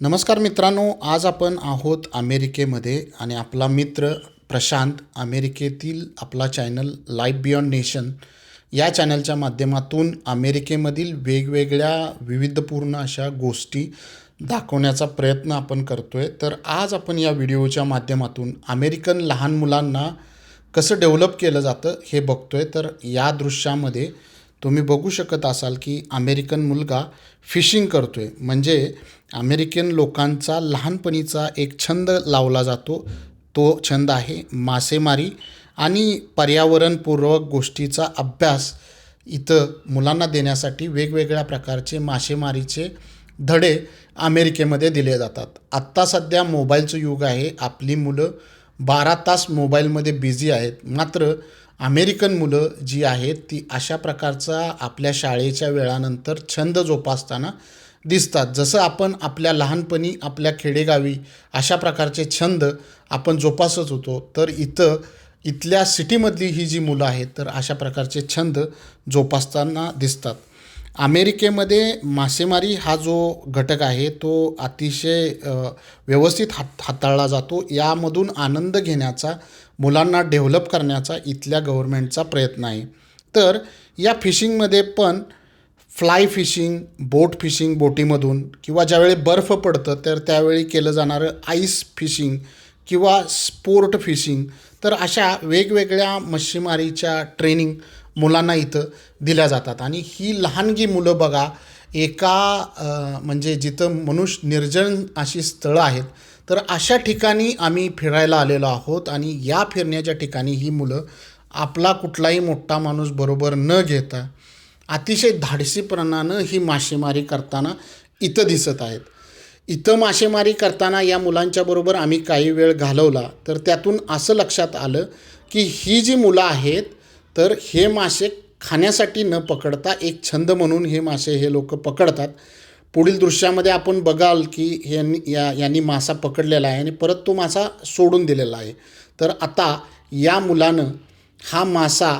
नमस्कार मित्रांनो आज आपण आहोत अमेरिकेमध्ये आणि आपला मित्र प्रशांत अमेरिकेतील आपला चॅनल लाईफ बियॉन्ड नेशन या चॅनलच्या माध्यमातून अमेरिकेमधील वेगवेगळ्या विविधपूर्ण अशा गोष्टी दाखवण्याचा प्रयत्न आपण करतो आहे तर आज आपण या व्हिडिओच्या माध्यमातून अमेरिकन लहान मुलांना कसं डेव्हलप केलं जातं हे बघतोय. तर या दृश्यामध्ये तुम्ही बघू शकत असाल की अमेरिकन मुलगा फिशिंग करतोय. म्हणजे अमेरिकन लोकांचा लहानपणीचा एक छंद लावला जातो. तो छंद आहे मासेमारी आणि पर्यावरणपूर्वक गोष्टीचा अभ्यास इथं मुलांना देण्यासाठी वेगवेगळ्या प्रकारचे मासेमारीचे धडे अमेरिकेमध्ये दिले जातात. आत्ता सध्या मोबाईलचं युग आहे. आपली मुलं बारा तास मोबाईलमध्ये बिझी आहेत. मात्र अमेरिकन मुलं जी आहेत ती अशा प्रकारचा आपल्या शाळेच्या वेळानंतर छंद जोपासताना दिसतात. जसं आपण आपल्या लहानपणी आपल्या खेडेगावी अशा प्रकारचे छंद आपण जोपासत होतो तर इथं इथल्या सिटीमधली ही जी मुलं आहेत तर अशा प्रकारचे छंद जोपासताना दिसतात. अमेरिकेमध्ये मासेमारी हा जो घटक आहे तो अतिशय व्यवस्थित हात हाताळला जातो. यामधून आनंद घेण्याचा मुलांना डेव्हलप करण्याचा इथल्या गव्हर्मेंटचा प्रयत्न आहे. तर या फिशिंगमध्ये पण फ्लाय फिशिंग बोट फिशिंग बोटीमधून किंवा ज्यावेळी बर्फ पडतं तर त्यावेळी केलं जाणारं आईस फिशिंग किंवा स्पोर्ट फिशिंग तर अशा वेगवेगळ्या मच्छीमारीच्या ट्रेनिंग मुलांना इथं दिल्या जातात. आणि ही लहानगी मुलं बघा एका म्हणजे जिथं मनुष्य निर्जन अशी स्थळं आहेत तर अशा ठिकाणी आम्ही फिरायला आलेलो आहोत. आणि या फिरण्याच्या ठिकाणी ही मुलं आपला कुठलाही मोठा माणूस बरोबर न घेता अतिशय धाडसीपणानं ही मासेमारी करताना इथं दिसत आहेत. इथं मासेमारी करताना या मुलांच्याबरोबर आम्ही काही वेळ घालवला तर त्यातून असं लक्षात आलं की ही जी मुलं आहेत तर हे मासे खाण्यासाठी न पकडता एक छंद म्हणून हे मासे हे लोक पकडतात. पुढील दृश्यामध्ये आपण बघाल की यांनी या यांनी मासा पकडलेला आहे आणि परत तो मासा सोडून दिलेला आहे. तर आता या मुलानं हा मासा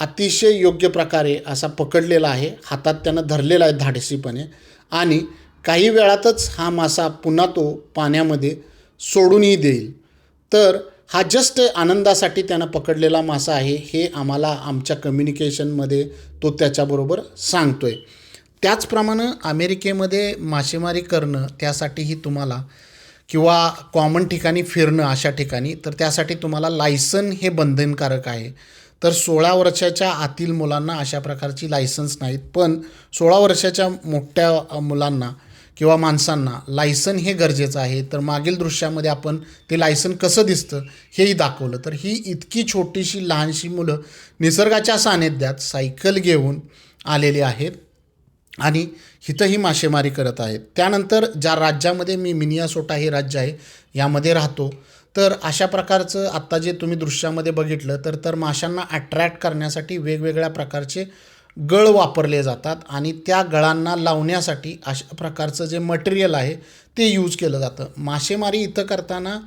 अतिशय योग्य प्रकारे असा पकडलेला आहे. हातात त्यानं धरलेला आहे धाडसीपणे आणि काही वेळातच हा मासा पुन्हा तो पाण्यामध्ये सोडूनही देईल. तर हा जस्ट आनंदासाठी त्यानं पकडलेला मासा आहे हे आम्हाला आमच्या कम्युनिकेशनमध्ये तो त्याच्याबरोबर सांगतोय. त्याचप्रमाणे अमेरिकेमध्ये मासेमारी करणं त्यासाठीही तुम्हाला किंवा कॉमन ठिकाणी फिरणं अशा ठिकाणी तर त्यासाठी तुम्हाला लायसन हे बंधनकारक आहे. तर सोळा वर्षाच्या आतील मुलांना अशा प्रकारची लायसन्स नाहीत पण सोळा वर्षाच्या मोठ्या मुलांना किंवा माणसांना लायसन हे गरजेचं आहे तर मागील दृश्यामध्ये आपण ते लायसन कसं दिसतं हेही दाखवलं. तर ही इतकी छोटीशी लहानशी मुलं निसर्गाच्या सानिध्यात सायकल घेऊन आलेली आहेत आणि इथंही मासेमारी करत आहेत. त्यानंतर ज्या राज्यामध्ये मी मिनियासोटा हे राज्य आहे यामध्ये राहतो. तर अशा प्रकारचं आत्ता जे तुम्ही दृश्यामध्ये बघितलं तर तर माशांना अट्रॅक्ट करण्यासाठी वेगवेगळ्या प्रकारचे गळ वापरले जातात आणि त्या गळांना लावण्यासाठी अशा प्रकारचं जे मटेरियल आहे ते यूज केलं जातं. मासेमारी इथं करताना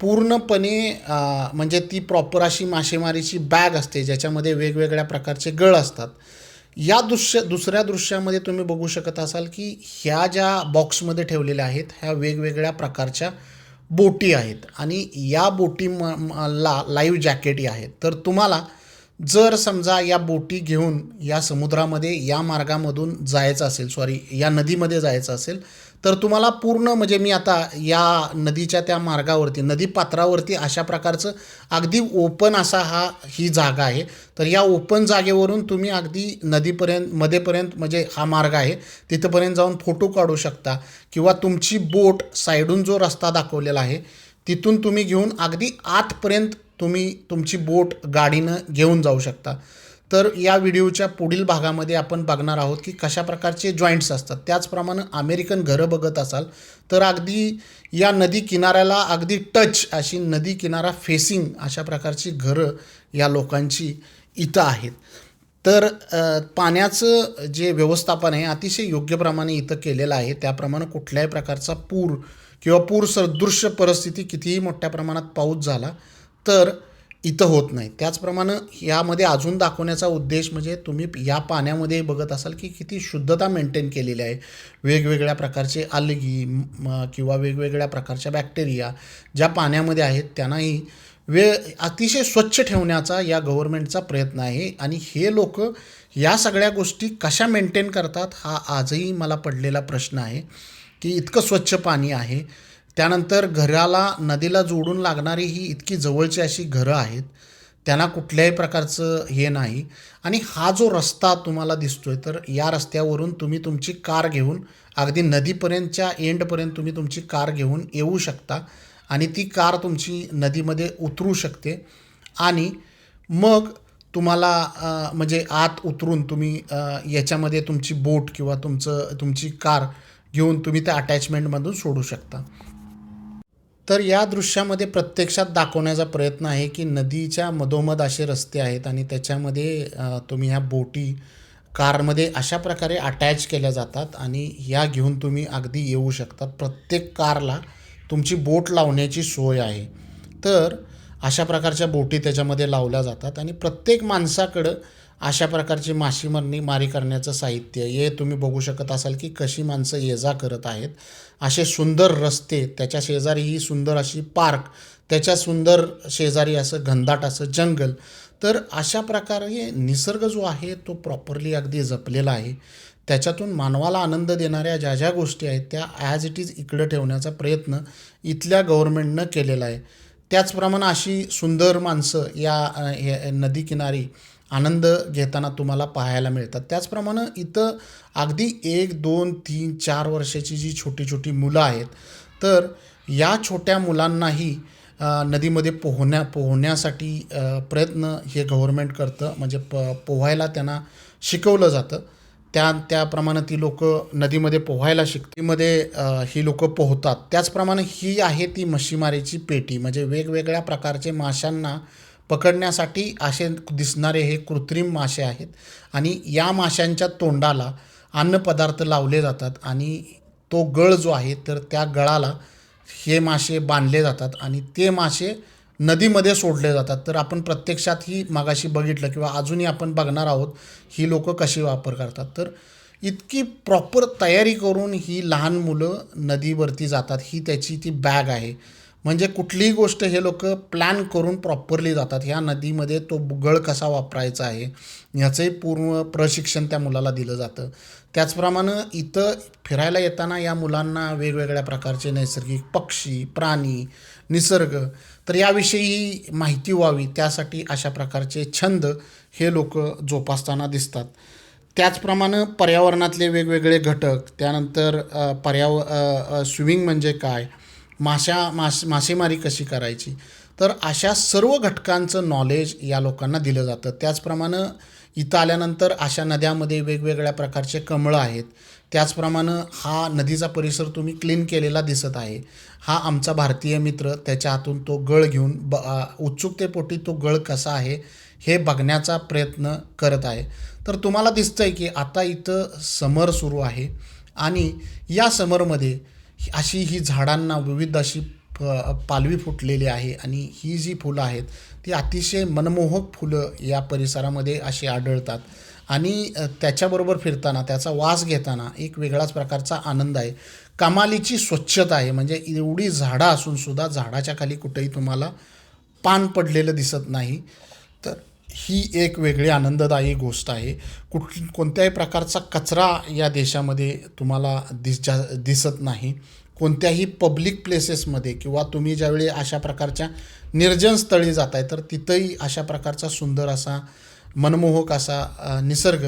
पूर्णपणे म्हणजे ती प्रॉपर अशी मासेमारीची बॅग असते ज्याच्यामध्ये वेगवेगळ्या प्रकारचे गळ असतात. या दृश्य दुसऱ्या दृश्यामध्ये तुम्ही बघू शकत असाल की ह्या ज्या बॉक्समध्ये ठेवलेल्या आहेत ह्या वेगवेगळ्या प्रकारच्या बोटी आहेत. आणि या बोटी म ला लाईव्ह जॅकेटही आहेत. तर तुम्हाला जर समजा या बोटी घेऊन या समुद्रामध्ये या मार्गामधून जायचं असेल सॉरी या नदीमध्ये जायचं असेल तर तुम्हाला पूर्ण म्हणजे मी आता या नदीच्या त्या मार्गावरती नदी पात्रावरती अशा प्रकारचं अगदी ओपन असा हा ही जागा आहे. तर या ओपन जागेवरून तुम्ही अगदी नदीपर्यंत मध्येपर्यंत म्हणजे हा मार्ग आहे तिथंपर्यंत जाऊन फोटो काढू शकता. किंवा तुमची बोट साईडून जो रस्ता दाखवलेला आहे तिथून तुम्ही घेऊन अगदी आतपर्यंत तुम्ही तुमची बोट गाडीनं घेऊन जाऊ शकता. तर या व्हिडिओच्या पुढील भागामध्ये आपण बघणार आहोत की कशा प्रकारचे जॉईंट्स असतात. त्याचप्रमाणे अमेरिकन घरं बघत असाल तर अगदी या नदी किनाऱ्याला अगदी टच अशी नदी किनारा फेसिंग अशा प्रकारची घरं या लोकांची इथं आहेत. तर पाण्याचं जे व्यवस्थापन आहे अतिशय योग्य प्रमाणे इथं केलेलं आहे. त्याप्रमाणे कुठल्याही प्रकारचा पूर किंवा पूर सदृश्य परिस्थिती कितीही मोठ्या प्रमाणात पाऊस झाला तर इथं होत नाही. त्याचप्रमाणे यामध्ये अजून दाखवण्याचा उद्देश म्हणजे तुम्ही या पाण्यामध्ये बघत असाल की किती शुद्धता मेंटेन केलेली आहे. वेगवेगळ्या प्रकारचे अलगी म- किंवा वेगवेगळ्या प्रकारच्या बॅक्टेरिया ज्या पाण्यामध्ये आहेत त्यांनाही वे अतिशय स्वच्छ ठेवण्याचा या गव्हर्नमेंटचा प्रयत्न आहे. आणि हे लोक या सगळ्या गोष्टी कशा मेंटेन करतात हा आजही मला पडलेला प्रश्न आहे की इतकं स्वच्छ पाणी आहे. त्यानंतर घराला नदीला जोडून लागणारी ही इतकी जवळची अशी घरं आहेत त्यांना कुठल्याही प्रकारचं हे नाही. आणि हा जो रस्ता तुम्हाला दिसतोय तर या रस्त्यावरून तुम्ही तुमची कार घेऊन अगदी नदीपर्यंतच्या एंडपर्यंत तुम्ही तुमची कार घेऊन येऊ शकता आणि ती कार तुमची नदीमध्ये उतरू शकते. आणि मग तुम्हाला म्हणजे आत उतरून तुम्ही याच्यामध्ये तुमची बोट किंवा तुमचं तुमची कार घेऊन तुम्ही त्या अटॅचमेंटमधून सोडू शकता. तर या दृश्यामध्ये प्रत्यक्षात दाखवण्याचा प्रयत्न आहे की नदीच्या मधोमध असे रस्ते आहेत आणि त्याच्यामध्ये तुम्ही ह्या बोटी कारमध्ये अशा प्रकारे अटॅच केल्या जातात आणि ह्या घेऊन तुम्ही अगदी येऊ शकतात. प्रत्येक कारला तुमची बोट लावण्याची सोय आहे. तर अशा प्रकारच्या बोटी त्याच्यामध्ये लावल्या जातात आणि प्रत्येक माणसाकडं अशा प्रकारची माशीमरणी मारी करण्याचं साहित्य हे तुम्ही बघू शकत असाल की कशी माणसं ये जा करत आहेत. असे सुंदर रस्ते त्याच्या शेजारी ही सुंदर अशी पार्क त्याच्या सुंदर शेजारी असं घनदाट असं जंगल. तर अशा प्रकारे निसर्ग जो आहे तो प्रॉपरली अगदी जपलेला आहे. त्याच्यातून मानवाला आनंद देणाऱ्या ज्या ज्या गोष्टी आहेत त्या ॲज इट इज इकडं ठेवण्याचा प्रयत्न इथल्या गव्हर्मेंटनं केलेला आहे. त्याचप्रमाणे अशी सुंदर माणसं या नदीकिनारी आनंद घेताना तुम्हाला पाहायला मिळतात. त्याचप्रमाणे इथं अगदी एक दोन तीन चार वर्षाची जी छोटी छोटी मुलं आहेत तर या छोट्या मुलांनाही नदीमध्ये पोहण्या पोहण्यासाठी प्रयत्न हे गव्हर्मेंट करतं. म्हणजे प पोहायला त्यांना शिकवलं जातं. त्या त्याप्रमाणे ती लोक नदीमध्ये पोहायला शिकतीमध्ये ही लोक पोहतात. त्याचप्रमाणे ही आहे ती मच्छीमारीची पेटी. म्हणजे वेगवेगळ्या प्रकारचे माशांना पकडण्यासाठी असे दिसणारे हे कृत्रिम मासे आहेत. आणि या माशांच्या तोंडाला अन्नपदार्थ लावले जातात आणि तो गळ जो आहे तर त्या गळाला हे मासे बांधले जातात आणि ते मासे नदीमध्ये सोडले जातात. तर आपण प्रत्यक्षात ही मागाशी बघितलं किंवा अजूनही आपण बघणार आहोत ही लोक कशी वापर करतात. तर इतकी प्रॉपर तयारी करून ही लहान मुलं नदीवरती जातात ही त्याची ती बॅग आहे. म्हणजे कुठलीही गोष्ट हे लोक प्लॅन करून प्रॉपरली जातात. ह्या नदीमध्ये तो गळ कसा वापरायचा आहे ह्याचंही पूर्ण प्रशिक्षण त्या मुलाला दिलं जातं. त्याचप्रमाणे इथं फिरायला येताना या मुलांना वेगवेगळ्या प्रकारचे नैसर्गिक पक्षी प्राणी निसर्ग तर याविषयी माहिती व्हावी. त्यासाठी अशा प्रकारचे छंद हे लोक जोपासताना दिसतात. त्याचप्रमाणे पर्यावरणातले वेगवेगळे घटक त्यानंतर पर्याव स्विमिंग म्हणजे काय माशा मास मासेमारी कशी करायची? तर अशा सर्व घटकांचं नॉलेज या लोकांना दिलं जातं. त्याचप्रमाणे इथं आल्यानंतर अशा नद्यामध्ये वेगवेगळ्या प्रकारचे कमळं आहेत. त्याचप्रमाणे हा नदीचा परिसर तुम्ही क्लीन केलेला दिसत आहे. हा आमचा भारतीय मित्र त्याच्या हातून तो गळ घेऊन ब उत्सुकतेपोटी तो गळ कसा आहे हे बघण्याचा प्रयत्न करत आहे. तर तुम्हाला दिसतंय की आता इथं समर सुरू आहे आणि या समरमध्ये अशी ही झाडांना विविध अशी प पालवी फुटलेली आहे आणि ही जी फुलं आहेत ती अतिशय मनमोहक फुलं या परिसरामध्ये अशी आढळतात. आणि त्याच्याबरोबर फिरताना त्याचा वास घेताना एक वेगळाच प्रकारचा आनंद आहे. कमालीची स्वच्छता आहे म्हणजे एवढी झाडं असूनसुद्धा झाडाच्या खाली कुठेही तुम्हाला पान पडलेलं दिसत नाही. तर ही एक वेगळी आनंददायी गोष्ट आहे. कुठ कोणत्याही प्रकारचा कचरा या देशामध्ये तुम्हाला दिस जा दिसत नाही. कोणत्याही पब्लिक प्लेसेसमध्ये किंवा तुम्ही ज्यावेळी अशा प्रकारच्या निर्जन स्थळी जाताय तर तिथंही अशा प्रकारचा सुंदर असा मनमोहक असा निसर्ग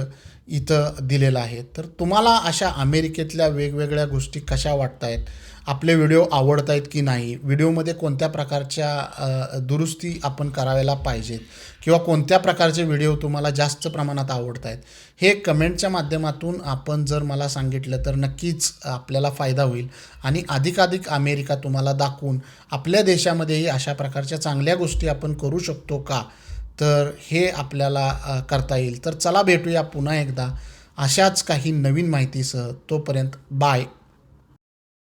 इथं दिलेला आहे. तर तुम्हाला अशा अमेरिकेतल्या वेगवेगळ्या गोष्टी कशा वाटत आहेत आपले व्हिडिओ आवडत आहेत की नाही? व्हिडिओमध्ये कोणत्या प्रकारच्या दुरुस्ती आपण करायला पाहिजेत? किंवा कोणत्या प्रकारचे व्हिडिओ तुम्हाला जास्त प्रमाणात आवडत आहेत हे कमेंटच्या माध्यमातून आपण जर मला सांगितलं तर नक्कीच आपल्याला फायदा होईल. आणि अधिकाधिक अमेरिका तुम्हाला दाखवून आपल्या देशामध्येही अशा प्रकारच्या चांगल्या गोष्टी आपण करू शकतो का? तर हे आपल्याला करता येईल. तर चला भेटूया पुन्हा एकदा. अशाच काही नवीन माहितीसह तोपर्यंत बाय.